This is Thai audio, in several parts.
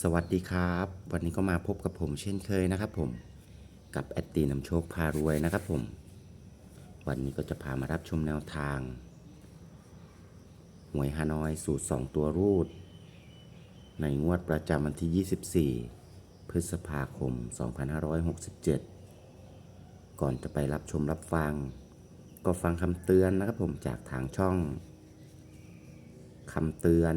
สวัสดีครับ วันนี้ก็มาพบกับผมเช่นเคยนะครับผมกับแอดตีนำโชคพารวยนะครับผม วันนี้ก็จะพามารับชมแนวทาง หวยฮานอยสูตร 2 ตัวรูด ในงวดประจำวันที่ 24 พฤษภาคม 2567 ก่อนจะไปรับชมรับฟัง ก็ฟังคำเตือนนะครับผมจากทางช่องคำเตือน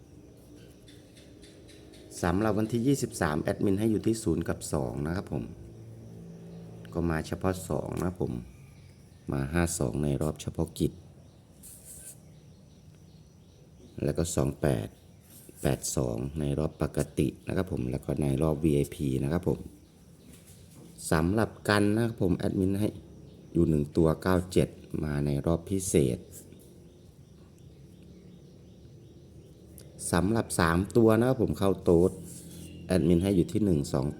สำหรับวันที่ 23 แอดมินให้อยู่ที่ 0 กับ 2 นะครับผม ก็มาเฉพาะ 2 นะครับผม มา 52 ในรอบเฉพาะกิจ แล้วก็ 28 82 ในรอบปกตินะครับผม แล้วก็ในรอบ VIP นะครับผมสำหรับกันนะครับผม แอดมินให้อยู่ 1 ตัว 97 มาในรอบพิเศษ สำหรับ 3 ตัวนะครับผมเข้าโต๊ดแอดมินให้อยู่ที่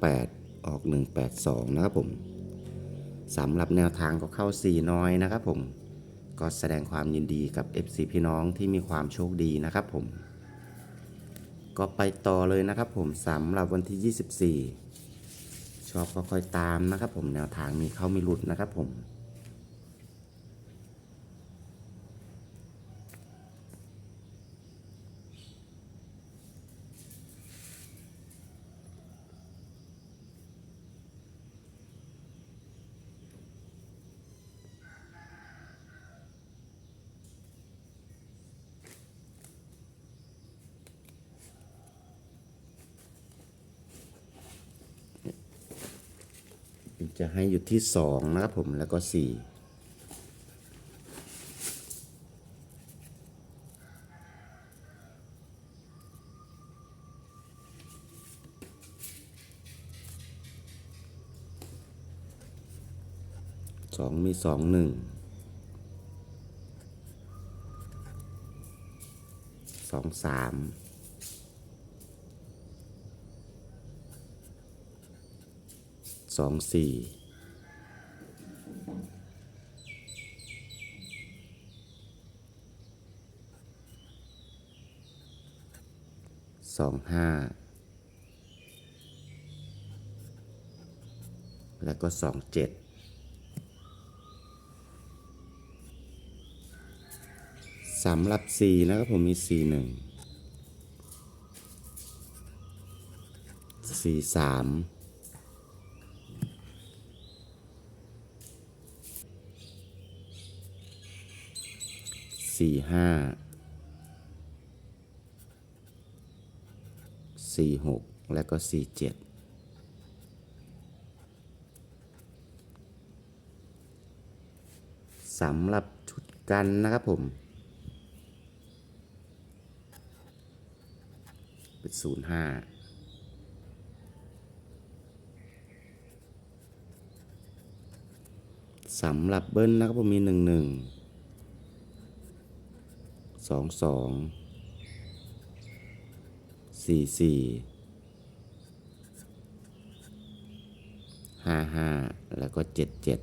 128 ออก 182 นะครับผมสำหรับแนวทางก็เข้า 4 น้อยนะครับผมก็แสดงความยินดีกับ FC พี่น้องที่มีความโชคดีนะครับผม ก็ไปต่อเลยนะครับผมสำหรับวันที่ 24 ชอบก็ค่อยตามนะครับผมแนวทางมีเข้ามีหลุดนะครับผม จะให้อยู่ที่2นะครับผมแล้วก็4สองมีสองหนึ่งสองสาม สองสี่สองห้าแล้วก็สองเจ็ดสำหรับสี่นะครับผมมีสี่หนึ่งสี่สาม สี่ห้าสี่หกแล้วก็สี่เจ็ดสำหรับชุดกันนะครับผม เป็นศูนย์ห้าสำหรับเบิ้ลนะครับผมมีหนึ่งหนึ่ง สองสองสี่สี่ห้าห้าแล้วก็เจ็ดเจ็ด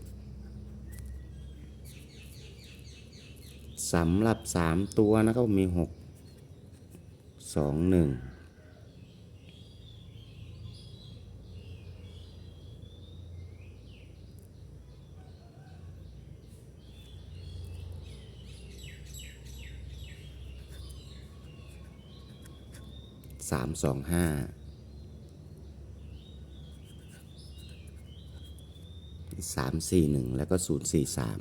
สำหรับสามตัวนะครับมีหกสองหนึ่ง 325 341 แล้วก็ศูนย์สี่สาม